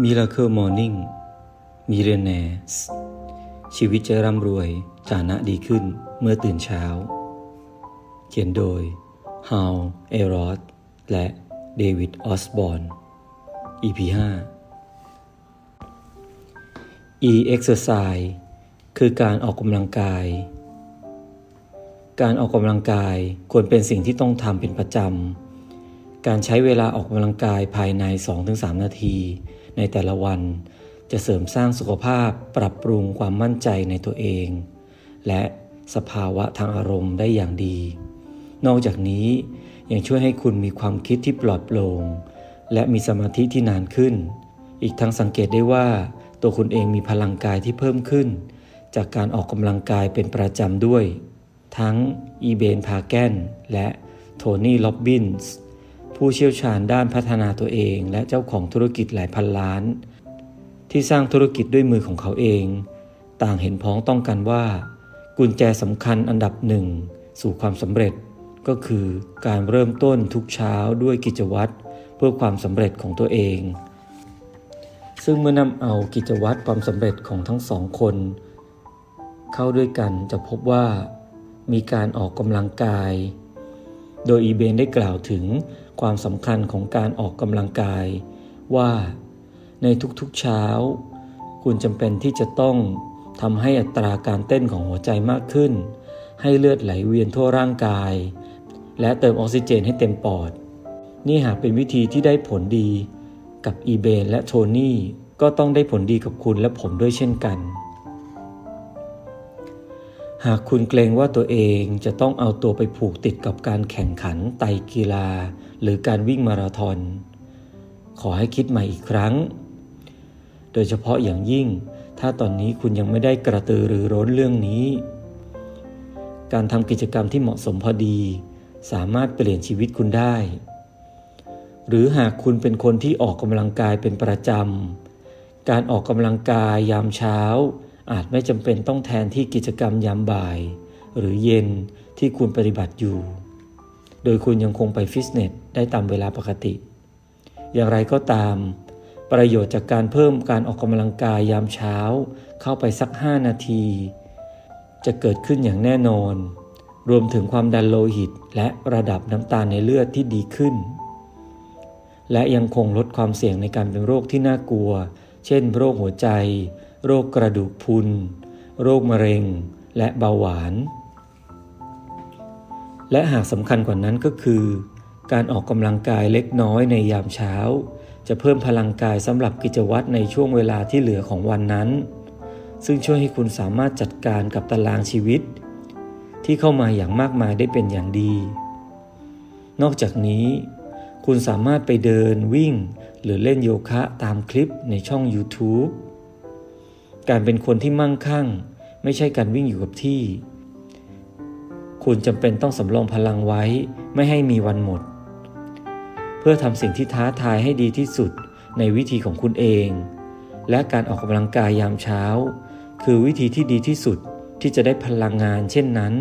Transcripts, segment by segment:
Miracle Morning มิเรเนสชีวิตจะร่ำรวยฐานะดีขึ้นเมื่อตื่นเช้า เขียนโดย Hal e r o d และเดวิดออสบอ n EP 5 E exercise คือการออกกำลังกาย การออกกำลังกายควรเป็นสิ่งที่ต้องทำเป็นประจำ การใช้เวลาออกกำลังกายภายใน 2-3 นาที ในแต่ละวัน จะเสริมสร้างสุขภาพปรับปรุงความมั่นใจในตัวเอง และสภาวะทางอารมณ์ได้อย่างดี นอกจากนี้ยังช่วยให้คุณมีความคิดที่ปลอดโปร่งและมีสมาธิที่นานขึ้น อีกทั้งสังเกตได้ว่า ตัวคุณเองมีพลังกายที่เพิ่มขึ้น จากการออกกำลังกายเป็นประจำด้วย ทั้งอีเบนพาแกนและโทนี่ล็อบบินส์ ผู้เชี่ยวชาญด้านพัฒนาตัวเอง และเจ้าของธุรกิจหลายพันล้าน ที่สร้างธุรกิจด้วยมือของเขาเอง ต่างเห็นพ้องต้องกันว่า กุญแจสำคัญอันดับหนึ่งสู่ความสำเร็จ ก็คือการเริ่มต้นทุกเช้าด้วยกิจวัตรเพื่อความสำเร็จของตัวเอง ซึ่งเมื่อนำเอากิจวัตรความสำเร็จของทั้งสองคน เข้าด้วยกันจะพบว่า มีการออกกำลังกาย โดยอีเบนได้กล่าวถึง ความสำคัญของการออกกำลังกาย ว่าในทุกๆเช้า คุณจำเป็นที่จะต้องทำให้อัตราการเต้นของหัวใจมากขึ้น ให้เลือดไหลเวียนทั่วร่างกาย และเติมออกซิเจนให้เต็มปอด นี่หากเป็นวิธีที่ได้ผลดีกับอีเบนและโทนี่ก็ต้องได้ผลดีกับคุณและผมด้วยเช่นกัน หากคุณเกรงว่าตัวเองจะต้องเอาตัวไปผูกติดกับการแข่งขันไตกีฬา หรือการวิ่งมาราธอนขอให้คิดใหม่อีกครั้ง โดยเฉพาะอย่างยิ่ง ถ้าตอนนี้คุณยังไม่ได้กระตือรือร้นเรื่องนี้ การทำกิจกรรมที่เหมาะสมพอดี สามารถเปลี่ยนชีวิตคุณได้ หรือหากคุณเป็นคนที่ออกกำลังกายเป็นประจำการออกกำลังกายยามเช้า อาจไม่จำเป็นต้องแทนที่กิจกรรมยามบ่าย หรือเย็นที่คุณปฏิบัติอยู่ โดยคุณยังคงไปฟิตเนสได้ตามเวลาปกติ อย่างไรก็ตาม ประโยชน์จากการเพิ่มการออกกำลังกายยามเช้า เข้าไปสัก 5 นาที จะเกิดขึ้นอย่างแน่นอน รวมถึงความดันโลหิตและระดับน้ำตาลในเลือดที่ดีขึ้น และยังคงลดความเสี่ยงในการเป็นโรคที่น่ากลัว เช่น โรคหัวใจ โรคกระดูกพุน โรคมะเร็ง และเบาหวาน และหากสำคัญกว่านั้นก็คือ การออกกำลังกายเล็กน้อยในยามเช้า จะเพิ่มพลังกายสำหรับกิจวัตรในช่วงเวลาที่เหลือของวันนั้น ซึ่งช่วยให้คุณสามารถจัดการกับตารางชีวิต ที่เข้ามาอย่างมากมายได้เป็นอย่างดี นอกจากนี้คุณสามารถไปเดินวิ่ง หรือเล่นโยคะตามคลิปในช่อง YouTube การเป็นคนที่มั่งคั่ง ไม่ใช่การวิ่งอยู่กับที่ คุณจำเป็นต้องสำรองพลังไว้ไม่ให้มีวันหมด เพื่อทำสิ่งที่ท้าทายให้ดีที่สุดในวิธีของคุณเอง และการออกกำลังกายยามเช้า คือวิธีที่ดีที่สุดที่จะได้พลังงานเช่นนั้น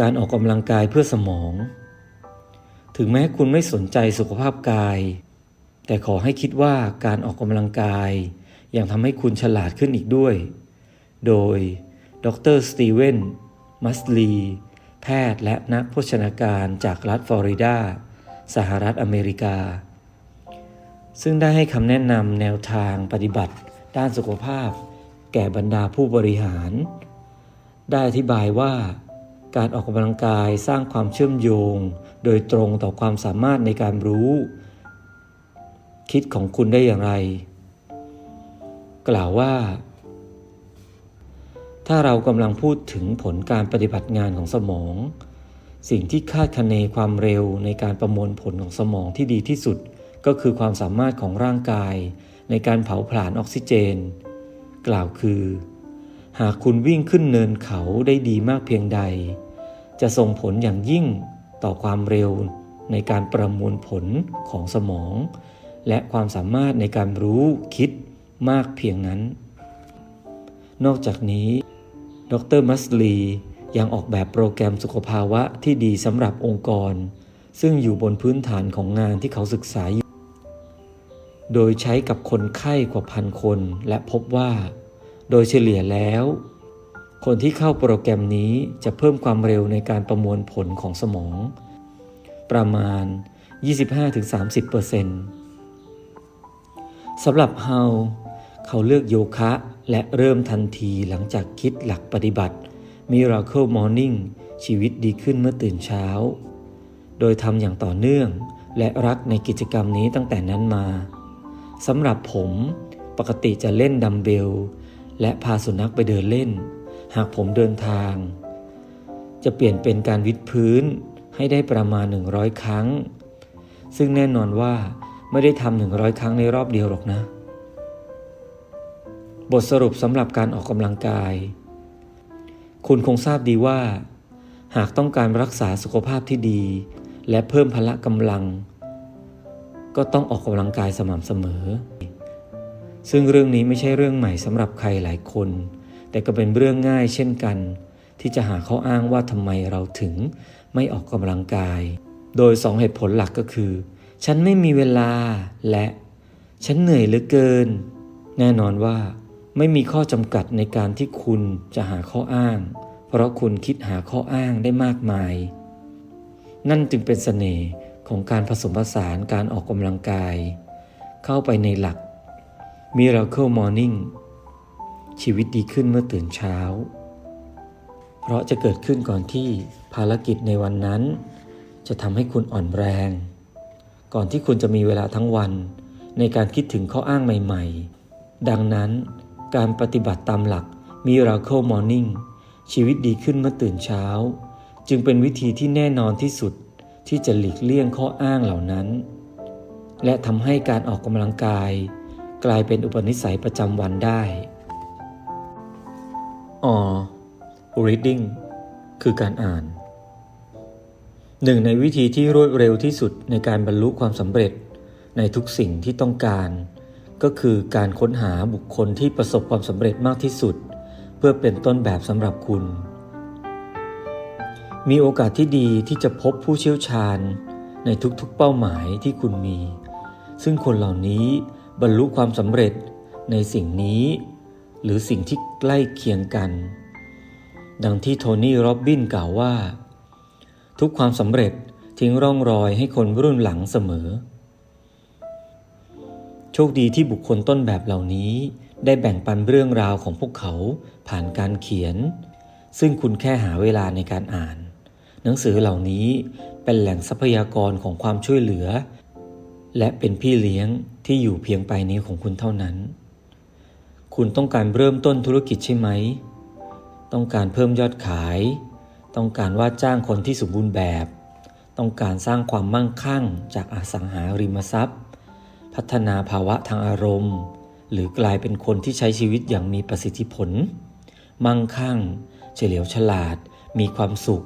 การออกกำลังกายเพื่อสมอง ถึงแม้คุณไม่สนใจสุขภาพกาย แต่ขอให้คิดว่าการออกกำลังกายยังทำให้คุณฉลาดขึ้นอีกด้วย โดยดรสตีเวนมัสลี แพทย์และนักโภชนาการจากรัฐฟลอริดา สหรัฐอเมริกา ซึ่งได้ให้คำแนะนำแนวทางปฏิบัติด้านสุขภาพ แก่บรรดาผู้บริหาร ได้อธิบายว่า การออกกำลังกายสร้างความเชื่อมโยง โดยตรงต่อความสามารถในการรู้ คิดของคุณได้อย่างไร กล่าวว่า ถ้าเรากำลังพูดถึงผลการปฏิบัติงานของสมอง สิ่งที่คาดคะเนความเร็วในการประมวลผลของสมองที่ดีที่สุด ก็คือความสามารถของร่างกาย ในการเผาผลาญออกซิเจน กล่าวคือ หากคุณวิ่งขึ้นเนินเขาได้ดีมากเพียงใด จะส่งผลอย่างยิ่งต่อความเร็วในการประมวลผลของสมอง และความสามารถในการรู้คิดมากเพียงนั้น นอกจากนี้ ดรมัสลียังออกแบบโปรแกรมสุขภาวะที่ดีสำหรับองค์กร ซึ่งอยู่บนพื้นฐานของงานที่เขาศึกษาอยู่ โดยใช้กับคนไข้กว่าพันคนและพบว่า โดยเฉลี่ยแล้ว คนที่เข้าโปรแกรมนี้จะเพิ่มความเร็วในการประมวลผลของสมอง ประมาณ 25-30% สำหรับเฮาเขาเลือกโยคะและเริ่มทันทีหลังจากคิดหลักปฏิบัติ Miracle Morning ชีวิตดีขึ้นเมื่อตื่นเช้า โดยทำอย่างต่อเนื่องและรักในกิจกรรมนี้ตั้งแต่นั้นมาสำหรับผมปกติจะเล่นดัมเบล และพาสุนัขไปเดินเล่น หากผมเดินทาง จะเปลี่ยนเป็นการวิดพื้นให้ได้ประมาณ 100 ครั้ง ซึ่งแน่นอนว่า ไม่ได้ทำ100ครั้งในรอบเดียวหรอกนะ บทสรุปสำหรับการออกกำลังกาย คุณคงทราบดีว่า หากต้องการรักษาสุขภาพที่ดี และเพิ่มพละกำลัง ก็ต้องออกกำลังกายสม่ำเสมอ ซึ่งเรื่องนี้ไม่ใช่เรื่องใหม่สำหรับใครหลายคน แต่ก็เป็นเรื่องง่ายเช่นกัน ที่จะหาข้ออ้างว่าทำไมเราถึงไม่ออกกำลังกาย โดยสองเหตุผลหลักก็คือ ฉันไม่มีเวลาและ ฉันเหนื่อยเหลือเกิน แน่นอนว่า ไม่มีข้อจำกัดในการที่คุณจะหาข้ออ้าง เพราะคุณคิดหาข้ออ้างได้มากมาย นั่นจึงเป็นเสน่ห์ของการผสมผสานการออกกำลังกาย เข้าไปในหลัก Miracle Morning ชีวิตดีขึ้นเมื่อตื่นเช้า เพราะจะเกิดขึ้นก่อนที่ภารกิจในวันนั้น จะทำให้คุณอ่อนแรง ก่อนที่คุณจะมีเวลาทั้งวัน ในการคิดถึงข้ออ้างใหม่ๆ ดังนั้น การปฏิบัติตามหลัก Miracle Morning ชีวิตดีขึ้นเมื่อตื่นเช้า จึงเป็นวิธีที่แน่นอนที่สุดที่จะหลีกเลี่ยงข้ออ้างเหล่านั้น และทำให้การออกกำลังกาย กลายเป็นอุปนิสัยประจำวันได้อ reading คือการอ่าน หนึ่งในวิธีที่รวดเร็วที่สุดในการบรรลุความสำเร็จในทุกสิ่งที่ต้องการ ก็คือการค้นหาบุคคลที่ประสบความสำเร็จมากที่สุด เพื่อเป็นต้นแบบสำหรับคุณ มีโอกาสที่ดีที่จะพบผู้เชี่ยวชาญ ในทุกๆเป้าหมายที่คุณมี ซึ่งคนเหล่านี้บรรลุความสำเร็จในสิ่งนี้ หรือสิ่งที่ใกล้เคียงกัน ดังที่โทนี่ โรบบินกล่าวว่า ทุกความสำเร็จทิ้งร่องรอยให้คนรุ่นหลังเสมอ โชคดีที่บุคคลต้นแบบเหล่านี้ ได้แบ่งปันเรื่องราวของพวกเขาผ่านการเขียน ซึ่งคุณแค่หาเวลาในการอ่าน หนังสือเหล่านี้เป็นแหล่งทรัพยากรของความช่วยเหลือ และเป็นพี่เลี้ยงที่อยู่เพียงปลายนิ้วของคุณเท่านั้น คุณต้องการเริ่มต้นธุรกิจใช่ไหม ต้องการเพิ่มยอดขาย ต้องการว่าจ้างคนที่สมบูรณ์แบบ ต้องการสร้างความมั่งคั่งจากอสังหาริมทรัพย์ พัฒนาภาวะทางอารมณ์ หรือกลายเป็นคนที่ใช้ชีวิตอย่างมีประสิทธิผล มั่งคั่ง เฉลียวฉลาด มีความสุข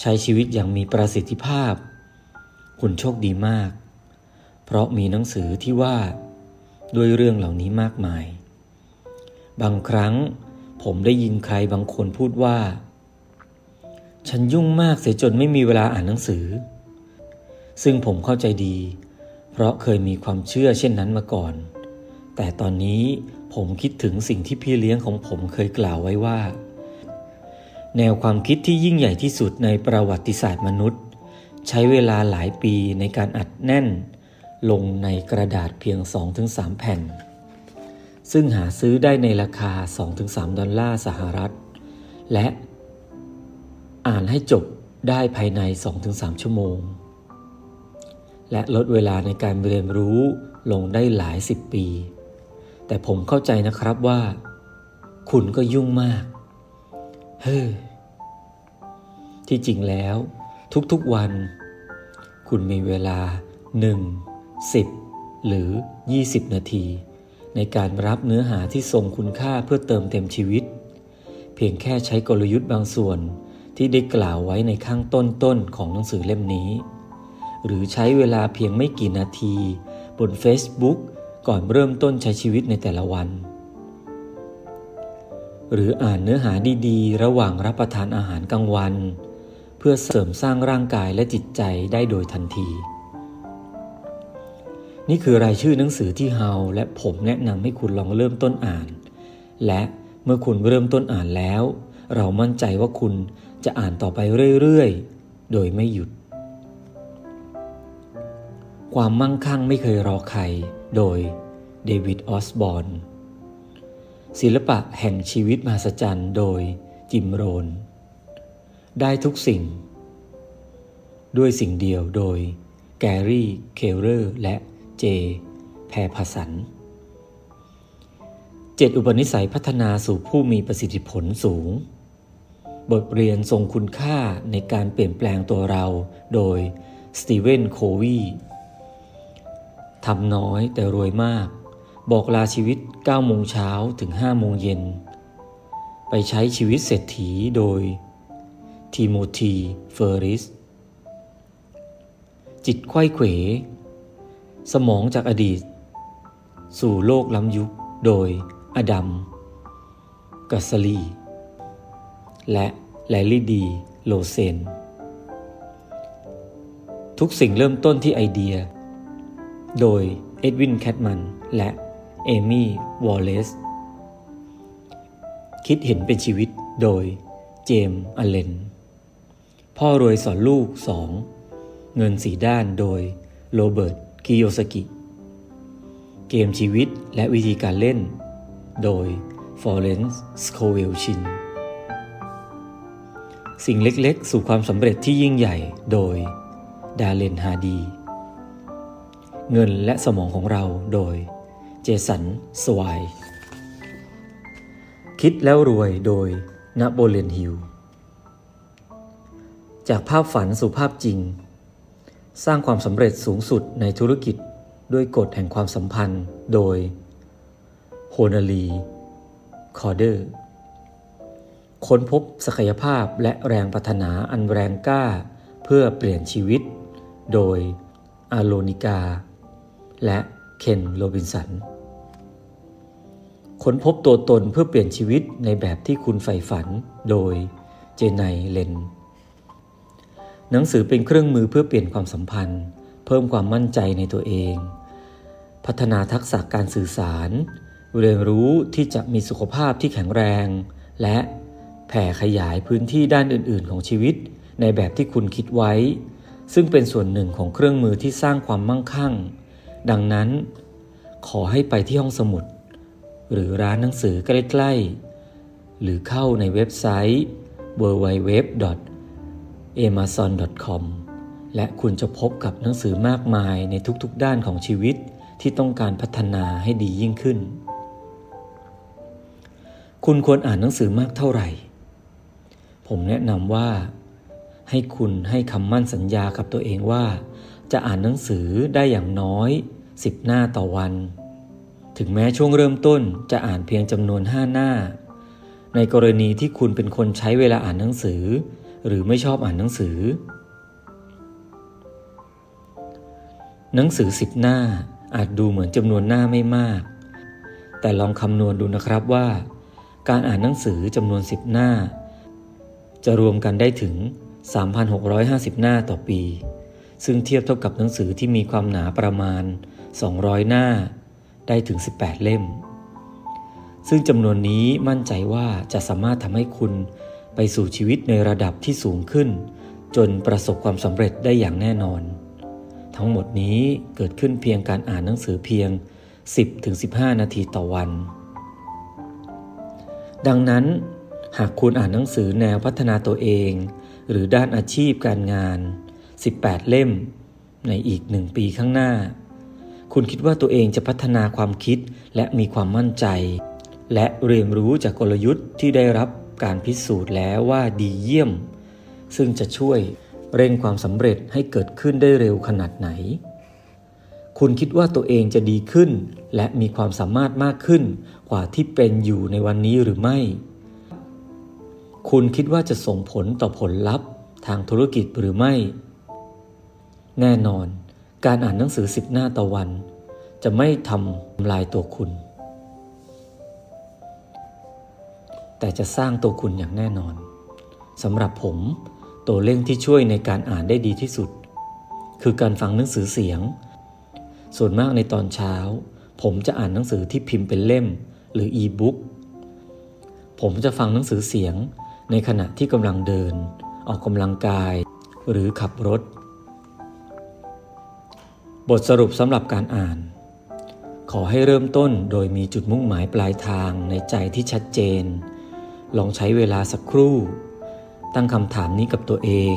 ใช้ชีวิตอย่างมีประสิทธิภาพ คุณโชคดีมาก เพราะมีหนังสือที่ว่า ด้วยเรื่องเหล่านี้มากมาย บางครั้งผมได้ยินใครบางคนพูดว่า ฉันยุ่งมากเสียจนไม่มีเวลาอ่านหนังสือ ซึ่งผมเข้าใจดี เพราะเคยมีความเชื่อเช่นนั้นมาก่อน แต่ตอนนี้ผมคิดถึงสิ่งที่พี่เลี้ยงของผมเคยกล่าวไว้ว่า แนวความคิดที่ยิ่งใหญ่ที่สุดในประวัติศาสตร์มนุษย์ ใช้เวลาหลายปีในการอัดแน่น ลงในกระดาษเพียง 2-3 แผ่น ซึ่งหาซื้อได้ในราคา 2-3 ดอลลาร์สหรัฐ และ อ่านให้จบได้ภายใน 2-3 ชั่วโมง และลดเวลาในการเรียนรู้ลงได้หลายสิบปี แต่ผมเข้าใจนะครับว่า คุณก็ยุ่งมาก เฮ้ที่จริงแล้วทุกๆวัน คุณมีเวลา 1 10 หรือ 20 นาที ในการรับเนื้อหาที่ทรงคุณค่าเพื่อเติมเต็มชีวิต เพียงแค่ใช้กลยุทธ์บางส่วน ที่ได้กล่าวไว้ในข้างต้นๆของหนังสือเล่มนี้ หรือใช้เวลาเพียงไม่กี่นาที บน Facebook ก่อนเริ่มต้นใช้ชีวิตในแต่ละวัน หรืออ่านเนื้อหาดีๆ ระหว่างรับประทานอาหารกลางวัน เพื่อเสริมสร้างร่างกายและจิตใจได้โดยทันที นี่คือรายชื่อหนังสือที่เฮาและผมแนะนำให้คุณลองเริ่มต้นอ่าน และเมื่อคุณเริ่มต้นอ่านแล้ว เรามั่นใจว่าคุณ จะอ่านต่อไปเรื่อยๆ โดยไม่หยุด ความมั่งคั่งไม่เคยรอใคร โดยเดวิดออสบอร์นศิลปะแห่งชีวิตมหัศจรรย์ โดยจิมโรน ได้ทุกสิ่ง ด้วยสิ่งเดียวโดยแกรี่ เคลเลอร์ และเจ แพรพสันเจ็ดอุปนิสัยพัฒนาสู่ผู้มีประสิทธิผลสูง บทเรียนทรงคุณค่าในการเปลี่ยนแปลงตัวเรา โดยสตีเวนโควีทำน้อยแต่รวยมาก บอกลาชีวิต 9 โมงเช้าถึง 5 โมงเย็น ไปใช้ชีวิตเศรษฐีโดยทีโมธีเฟอริส จิตไขว้เขว สมองจากอดีต สู่โลกล้ำยุคโดยอดัม กัสลี และแลลี่ดีโลเซน ทุกสิ่งเริ่มต้นที่ไอเดีย โดยเอ็ดวินแคทมันและเอมี่วอลเลซคิดเห็นเป็นชีวิตโดยเจมส์อเลน พ่อรวยสอนลูกสอง เงินสีด้านโดยโรเบิร์ตคิโยสกิ เกมชีวิตและวิธีการเล่น โดยฟอเรนซ์สโคเวลชิน สิ่งเล็กๆ สู่ความสำเร็จที่ยิ่งใหญ่โดย ดาเลนฮาดี เงินและสมองของเราโดย เจสัน สวาย คิดแล้วรวยโดยนโปเลียนฮิล จากภาพฝันสู่ภาพจริง สร้างความสำเร็จสูงสุดในธุรกิจด้วยกฎแห่งความสัมพันธ์โดยโฮนาลี คอเดอร์ ค้นพบศักยภาพและแรงพัฒนาอันแรงกล้า เพื่อเปลี่ยนชีวิต โดยอาโลนิกา และเคนโรบินสัน ค้นพบตัวตนเพื่อเปลี่ยนชีวิตในแบบที่คุณใฝ่ฝัน โดยเจไนเลน หนังสือเป็นเครื่องมือเพื่อเปลี่ยนความสัมพันธ์ เพิ่มความมั่นใจในตัวเอง พัฒนาทักษะการสื่อสาร เรียนรู้ที่จะมีสุขภาพที่แข็งแรง และ แผ่ขยายพื้นที่ด้านอื่น ๆ ของชีวิต ในแบบที่คุณคิดไว้ ซึ่งเป็นส่วนหนึ่งของเครื่องมือที่สร้างความมั่งคั่ง ดังนั้น ขอให้ไปที่ห้องสมุด หรือร้านหนังสือใกล้ ๆ หรือเข้าในเว็บไซต์ www amazon.com และคุณจะพบกับหนังสือมากมายในทุกๆด้านของชีวิตที่ต้องการพัฒนาให้ดียิ่งขึ้น คุณควรอ่านหนังสือมากเท่าไหร่ ผมแนะนำว่า ให้คุณให้คำมั่นสัญญากับตัวเองว่า จะอ่านหนังสือได้อย่างน้อย 10 หน้าต่อวัน ถึงแม้ช่วงเริ่มต้นจะอ่านเพียงจำนวน 5 หน้า ในกรณีที่คุณเป็นคนใช้เวลาอ่านหนังสือ หรือไม่ชอบอ่านหนังสือ หนังสือสิบหน้าอาจดูเหมือนจำนวนหน้าไม่มาก แต่ลองคำนวณดูนะครับว่า การอ่านหนังสือจำนวนสิบหน้า จะรวมกันได้ถึง 3,650 หน้าต่อปี ซึ่งเทียบเท่ากับหนังสือที่มีความหนาประมาณ 200 หน้า ได้ถึง 18 เล่ม ซึ่งจำนวนนี้มั่นใจว่าจะสามารถทำให้คุณไปสู่ชีวิตในระดับที่สูงขึ้น จนประสบความสำเร็จได้อย่างแน่นอน ทั้งหมดนี้เกิดขึ้นเพียงการอ่านหนังสือเพียง 10-15 นาทีต่อวัน ดังนั้น หากคุณอ่านหนังสือแนวพัฒนาตัวเอง หรือด้านอาชีพการงาน 18 เล่ม ในอีกหนึ่งปีข้างหน้า คุณคิดว่าตัวเองจะพัฒนาความคิดและมีความมั่นใจ และเรียนรู้จากกลยุทธ์ที่ได้รับการพิสูจน์แล้วว่าดีเยี่ยม ซึ่งจะช่วยเร่งความสำเร็จให้เกิดขึ้นได้เร็วขนาดไหน คุณคิดว่าตัวเองจะดีขึ้น และมีความสามารถมากขึ้นกว่าที่เป็นอยู่ในวันนี้หรือไม่ คุณคิดว่าจะส่งผลต่อผลลัพธ์ ทางธุรกิจหรือไม่ แน่นอน การอ่านหนังสือสิบหน้าต่อวัน จะไม่ทำลายตัวคุณ แต่จะสร้างตัวคุณอย่างแน่นอนสำหรับผม ตัวเร่งที่ช่วยในการอ่านได้ดีที่สุด คือการฟังหนังสือเสียง ส่วนมากในตอนเช้า ผมจะอ่านหนังสือที่พิมพ์เป็นเล่มหรืออีบุ๊กผมจะฟังหนังสือเสียง ในขณะที่กำลังเดิน ออกกำลังกาย หรือขับรถ บทสรุปสำหรับการอ่าน ขอให้เริ่มต้นโดยมีจุดมุ่งหมายปลายทางในใจที่ชัดเจน ลองใช้เวลาสักครู่ ตั้งคำถามนี้กับตัวเอง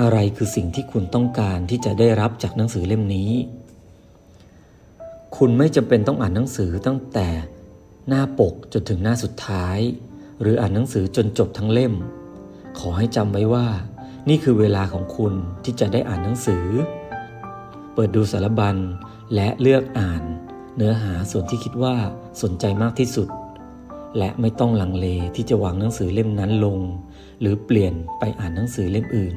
อะไรคือสิ่งที่คุณต้องการที่จะได้รับจากหนังสือเล่มนี้ คุณไม่จำเป็นต้องอ่านหนังสือตั้งแต่หน้าปกจนถึงหน้าสุดท้าย หรืออ่านหนังสือจนจบทั้งเล่ม ขอให้จำไว้ว่า นี่คือเวลาของคุณที่จะได้อ่านหนังสือ เปิดดูสารบัญและเลือกอ่าน เนื้อหาส่วนที่คิดว่าสนใจมากที่สุด และไม่ต้องลังเลที่จะวางหนังสือเล่มนั้นลง หรือเปลี่ยนไปอ่านหนังสือเล่มอื่น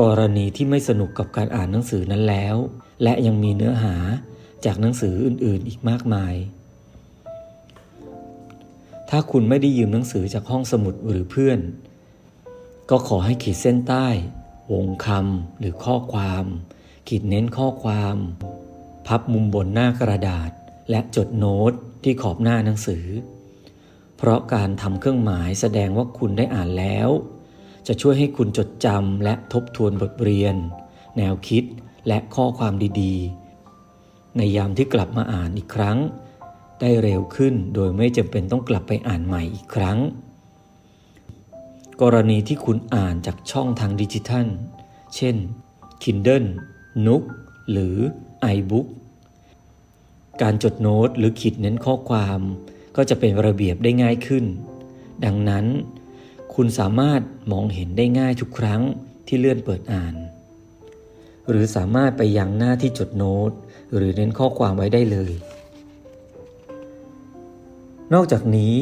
กรณีที่ไม่สนุกกับการอ่านหนังสือนั้นแล้ว และยังมีเนื้อหาจากหนังสืออื่นๆ อีกมากมาย ถ้าคุณไม่ได้ยืมหนังสือจากห้องสมุดหรือเพื่อน ก็ขอให้ขีดเส้นใต้ วงคำหรือข้อความ ขีดเน้นข้อความ พับมุมบนหน้ากระดาษ และจดโน้ตที่ขอบหน้าหนังสือ เพราะการทำเครื่องหมายแสดงว่าคุณได้อ่านแล้ว จะช่วยให้คุณจดจำและทบทวนบทเรียน แนวคิดและข้อความดีๆ ในยามที่กลับมาอ่านอีกครั้ง ได้เร็วขึ้น โดยไม่จำเป็นต้องกลับไปอ่านใหม่อีกครั้ง กรณีที่คุณอ่านจากช่องทางดิจิทัล เช่น Kindle, Nook หรือ iBook การจดโน้ตหรือขีดเน้นข้อความก็จะเป็นระเบียบได้ง่ายขึ้น ดังนั้น คุณสามารถมองเห็นได้ง่ายทุกครั้งที่เลื่อนเปิดอ่าน หรือสามารถไปยังหน้าที่จดโน้ต หรือเน้นข้อความไว้ได้เลย นอกจากนี้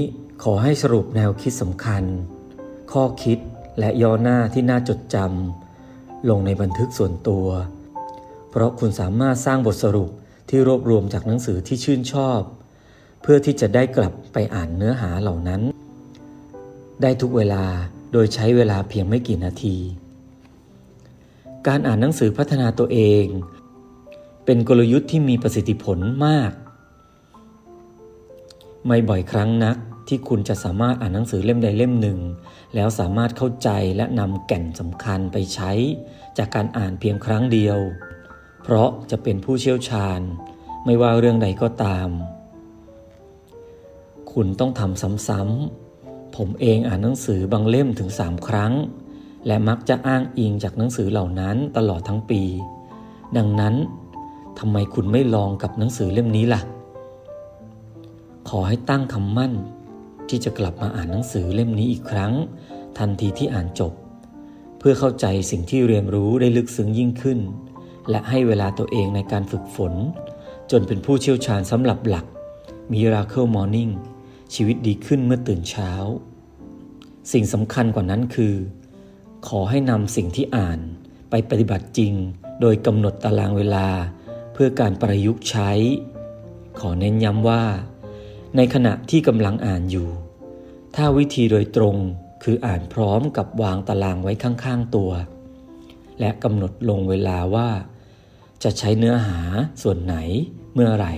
ขอให้สรุปแนวคิดสำคัญ ข้อคิดและย่อหน้าที่น่าจดจำลงในบันทึกส่วนตัว เพราะคุณสามารถสร้างบทสรุปที่รวบรวมจากหนังสือที่ชื่นชอบ เพื่อที่จะได้กลับไปอ่านเนื้อหาเหล่านั้น ได้ทุกเวลาโดยใช้เวลาเพียงไม่กี่นาที การอ่านหนังสือพัฒนาตัวเอง เป็นกลยุทธ์ที่มีประสิทธิผลมาก ไม่บ่อยครั้งนักที่คุณจะสามารถอ่านหนังสือเล่มใดเล่มหนึ่ง แล้วสามารถเข้าใจและนำแก่นสำคัญไปใช้ จากการอ่านเพียงครั้งเดียว เพราะจะเป็นผู้เชี่ยวชาญ ไม่ว่าเรื่องใดก็ตาม คุณต้องทำซ้ำๆผมเองอ่านหนังสือบางเล่มถึงสามครั้ง และมักจะอ้างอิงจากหนังสือเหล่านั้นตลอดทั้งปี ดังนั้นทำไมคุณไม่ลองกับหนังสือเล่มนี้ล่ะ ขอให้ตั้งคำมั่น ที่จะกลับมาอ่านหนังสือเล่มนี้อีกครั้ง ทันทีที่อ่านจบ เพื่อเข้าใจสิ่งที่เรียนรู้ได้ลึกซึ้งยิ่งขึ้น และให้เวลาตัวเองในการฝึกฝน จนเป็นผู้เชี่ยวชาญสำหรับหลัก Miracle Morning ชีวิตดีขึ้นเมื่อตื่นเช้า สิ่งสำคัญกว่านั้นคือ ขอให้นำสิ่งที่อ่าน ไปปฏิบัติจริง โดยกำหนดตารางเวลา เพื่อการประยุกต์ใช้ ขอเน้นย้ำว่า ในขณะที่กำลังอ่านอยู่ ถ้าวิธีโดยตรงคืออ่านพร้อมกับวางตารางไว้ข้างๆตัว และกำหนดลงเวลาว่า จะใช้เนื้อหาส่วนไหนเมื่อไหร่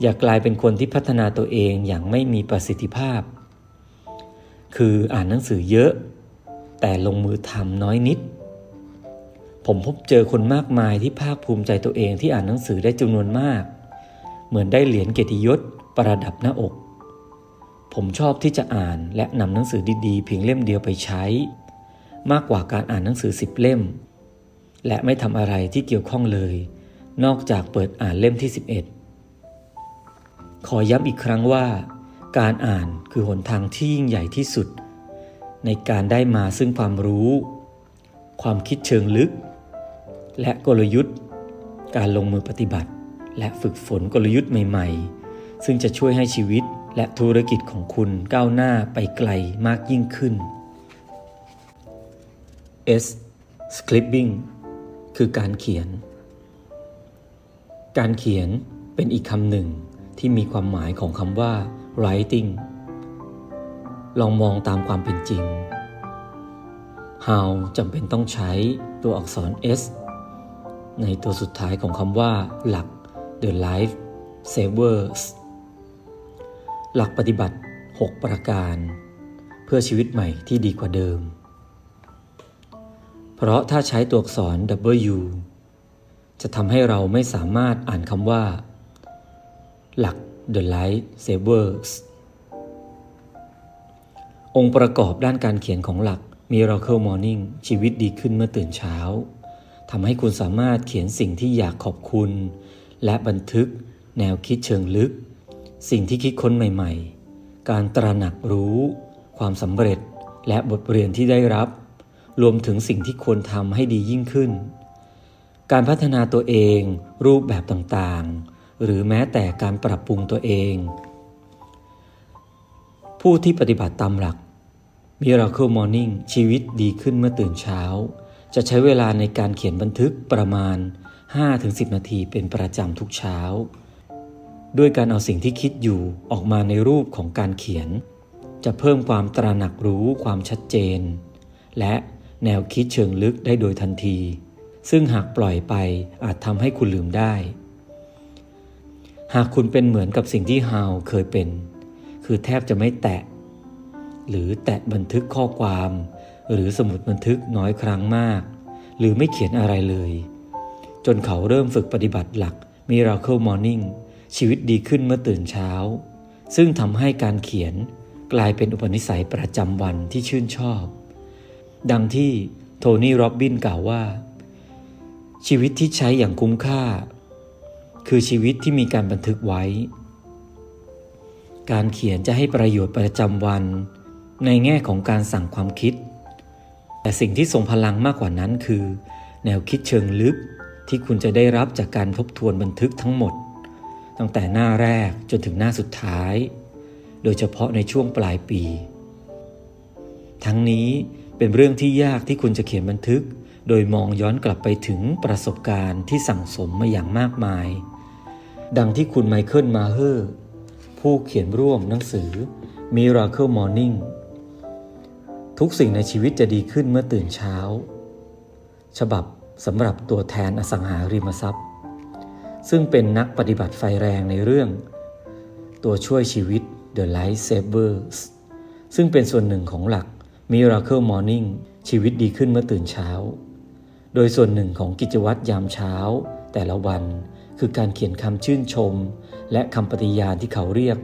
อย่ากลายเป็นคนที่พัฒนาตัวเองอย่างไม่มีประสิทธิภาพ คืออ่านหนังสือเยอะ แต่ลงมือทำน้อยนิด ผมพบเจอคนมากมายที่ภาคภูมิใจตัวเองที่อ่านหนังสือได้จำนวนมาก เหมือนได้เหรียญเกียรติยศ ประดับหน้าอก ผมชอบที่จะอ่านและนำหนังสือดีๆ เพียงเล่มเดียวไปใช้ มากกว่าการอ่านหนังสือสิบเล่ม และไม่ทำอะไรที่เกี่ยวข้องเลย นอกจากเปิดอ่านเล่มที่ 11 ขอย้ำอีกครั้งว่า การอ่านคือหนทางที่ยิ่งใหญ่ที่สุด ในการได้มาซึ่งความรู้ ความคิดเชิงลึก และกลยุทธ์ การลงมือปฏิบัติ และฝึกฝนกลยุทธ์ใหม่ ๆ ซึ่งจะช่วยให้ชีวิตและธุรกิจของคุณก้าวหน้าไปไกลมากยิ่งขึ้น S scribbling คือการเขียน การเขียนเป็นอีกคำหนึ่งที่มีความหมายของคำว่า writing ลองมองตามความเป็นจริง how จำเป็นต้องใช้ตัวอักษร s ในตัวสุดท้ายของคำว่าหลัก The Life Savers หลักปฏิบัติ 6 ประการ เพื่อชีวิตใหม่ที่ดีกว่าเดิม เพราะถ้าใช้ตัวอักษร W จะทำให้เราไม่สามารถอ่านคำว่า หลัก The Life Savers องค์ประกอบด้านการเขียนของหลัก Miracle Morning ชีวิตดีขึ้นเมื่อตื่นเช้าทำให้คุณสามารถเขียนสิ่งที่อยากขอบคุณ และบันทึกแนวคิดเชิงลึก สิ่งที่คิดค้นใหม่ๆ การตระหนักรู้ ความสำเร็จและบทเรียนที่ได้รับ รวมถึงสิ่งที่ควรทำให้ดียิ่งขึ้น การพัฒนาตัวเองรูปแบบต่างๆ หรือแม้แต่การปรับปรุงตัวเอง ผู้ที่ปฏิบัติตามหลัก Miracle Morning ชีวิตดีขึ้นเมื่อตื่นเช้า จะใช้เวลาในการเขียนบันทึกประมาณ 5-10 นาทีเป็นประจำทุกเช้า ด้วยการเอาสิ่งที่คิดอยู่ออกมาในรูปของการเขียน จะเพิ่มความตระหนักรู้ความชัดเจน และแนวคิดเชิงลึกได้โดยทันที ซึ่งหากปล่อยไปอาจทำให้คุณลืมได้ หากคุณเป็นเหมือนกับสิ่งที่ฮาวเคยเป็น คือแทบจะไม่แตะ หรือแตะบันทึกข้อความ หรือสมุดบันทึกน้อยครั้งมาก หรือไม่เขียนอะไรเลย จนเขาเริ่มฝึกปฏิบัติหลัก Miracle Morning ชีวิตดีขึ้นเมื่อตื่นเช้า ซึ่งทำให้การเขียนกลายเป็นอุปนิสัยประจำวันที่ชื่นชอบ ดังที่โทนี่โรบบินกล่าวว่า ชีวิตที่ใช้อย่างคุ้มค่า คือชีวิตที่มีการบันทึกไว้ การเขียนจะให้ประโยชน์ประจำวัน ในแง่ของการสั่งความคิด แต่สิ่งที่ทรงพลังมากกว่านั้นคือ แนวคิดเชิงลึกที่คุณจะได้รับจากการทบทวนบันทึกทั้งหมด ตั้งแต่หน้าแรกจนถึงหน้าสุดท้าย โดยเฉพาะในช่วงปลายปี ทั้งนี้เป็นเรื่องที่ยากที่คุณจะเขียนบันทึก โดยมองย้อนกลับไปถึงประสบการณ์ที่สั่งสมมาอย่างมากมาย ดังที่คุณไมเคิลมาเฮอร์ผู้เขียนร่วมหนังสือ Miracle Morning ทุกสิ่งในชีวิตจะดีขึ้นเมื่อตื่นเช้า ฉบับสำหรับตัวแทนอสังหาริมทรัพย์ ซึ่งเป็นนักปฏิบัติไฟแรงในเรื่อง ตัวช่วยชีวิต The Life Savers ซึ่งเป็นส่วนหนึ่งของหลัก Miracle Morning ชีวิตดีขึ้นเมื่อตื่นเช้า โดยส่วนหนึ่งของกิจวัตรยามเช้า แต่ละวันคือการเขียนคำชื่นชม และคำปฏิญาณที่เขาเรียก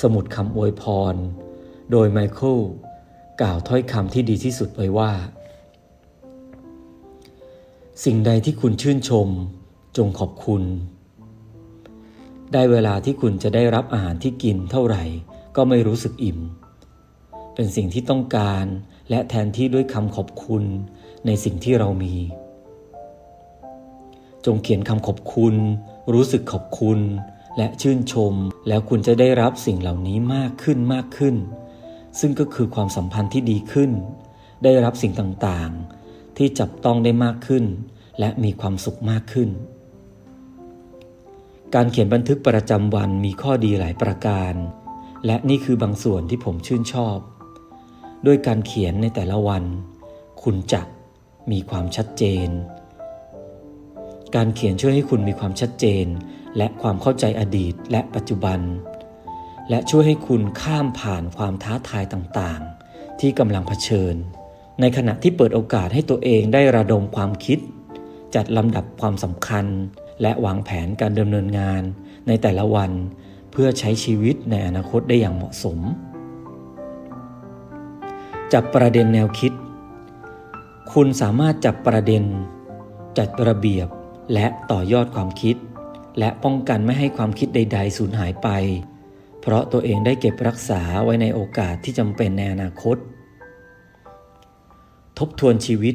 สมุดคำอวยพร โดยไมเคิลกล่าวถ้อยคำที่ดีที่สุดไว้ว่า สิ่งใดที่คุณชื่นชม จงขอบคุณ ได้เวลาที่คุณจะได้รับอาหารที่กินเท่าไหร่ก็ไม่รู้สึกอิ่ม เป็นสิ่งที่ต้องการและแทนที่ด้วยคำขอบคุณในสิ่งที่เรามี จงเขียนคำขอบคุณ รู้สึกขอบคุณ และชื่นชม แล้วคุณจะได้รับสิ่งเหล่านี้มากขึ้นมากขึ้น ซึ่งก็คือความสัมพันธ์ที่ดีขึ้น ได้รับสิ่งต่างๆ ที่จับต้องได้มากขึ้น และมีความสุขมากขึ้น การเขียนบันทึกประจำวันมีข้อดีหลายประการ และนี่คือบางส่วนที่ผมชื่นชอบ ด้วยการเขียนในแต่ละวัน คุณจะมีความชัดเจน การเขียนช่วยให้คุณมีความชัดเจน และความเข้าใจอดีตและปัจจุบัน และช่วยให้คุณข้ามผ่านความท้าทายต่างๆ ที่กำลังเผชิญ ในขณะที่เปิดโอกาสให้ตัวเองได้ระดมความคิด จัดลำดับความสำคัญ และวางแผนการดำเนินงานในแต่ละวัน เพื่อใช้ชีวิตในอนาคตได้อย่างเหมาะสม จับประเด็นแนวคิด คุณสามารถจับประเด็น จัดระเบียบและต่อยอดความคิด และป้องกันไม่ให้ความคิดใด ๆ สูญหายไป เพราะตัวเองได้เก็บรักษาไว้ในโอกาสที่จำเป็นในอนาคต ทบทวนชีวิต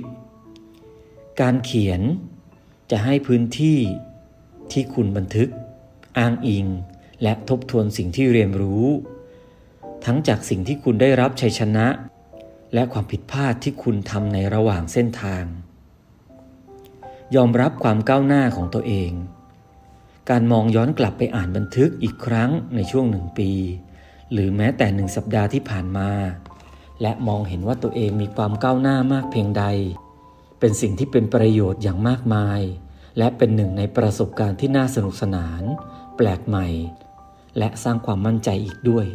การเขียนจะให้พื้นที่ ที่คุณบันทึก อ้างอิง และทบทวนสิ่งที่เรียนรู้ ทั้งจากสิ่งที่คุณได้รับชัยชนะ และความผิดพลาดที่คุณทำในระหว่างเส้นทาง ยอมรับความก้าวหน้าของตัวเอง การมองย้อนกลับไปอ่านบันทึกอีกครั้งในช่วงหนึ่งปี หรือแม้แต่หนึ่งสัปดาห์ที่ผ่านมา และมองเห็นว่าตัวเองมีความก้าวหน้ามากเพียงใด เป็นสิ่งที่เป็นประโยชน์อย่างมากมาย และเป็นหนึ่งในประสบการณ์ที่น่าสนุกสนาน แปลกใหม่ และสร้างความมั่นใจอีกด้วย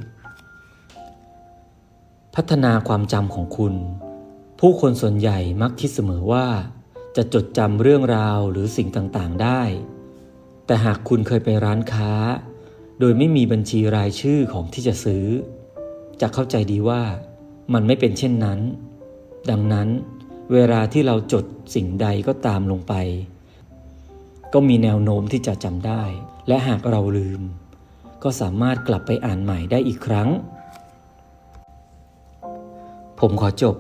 พัฒนาความจำของคุณ ผู้คนส่วนใหญ่มักคิดเสมอว่า จะจดจำเรื่องราวหรือสิ่งต่างๆได้ แต่หากคุณเคยไปร้านค้า โดยไม่มีบัญชีรายชื่อของที่จะซื้อ จะเข้าใจดีว่ามันไม่เป็นเช่นนั้น ดังนั้น เวลาที่เราจดสิ่งใดก็ตามลงไป ก็มีแนวโน้มที่จะจำได้ และหากเราลืม ก็สามารถกลับไปอ่านใหม่ได้อีกครั้ง ผมขอจบ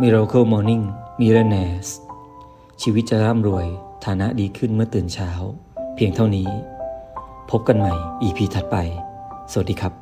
Miracle Morning Millionaires ชีวิตจะร่ำรวย ฐานะดีขึ้นเมื่อตื่นเช้า เพียงเท่านี้ พบกันใหม่ EP ถัดไป สวัสดีครับ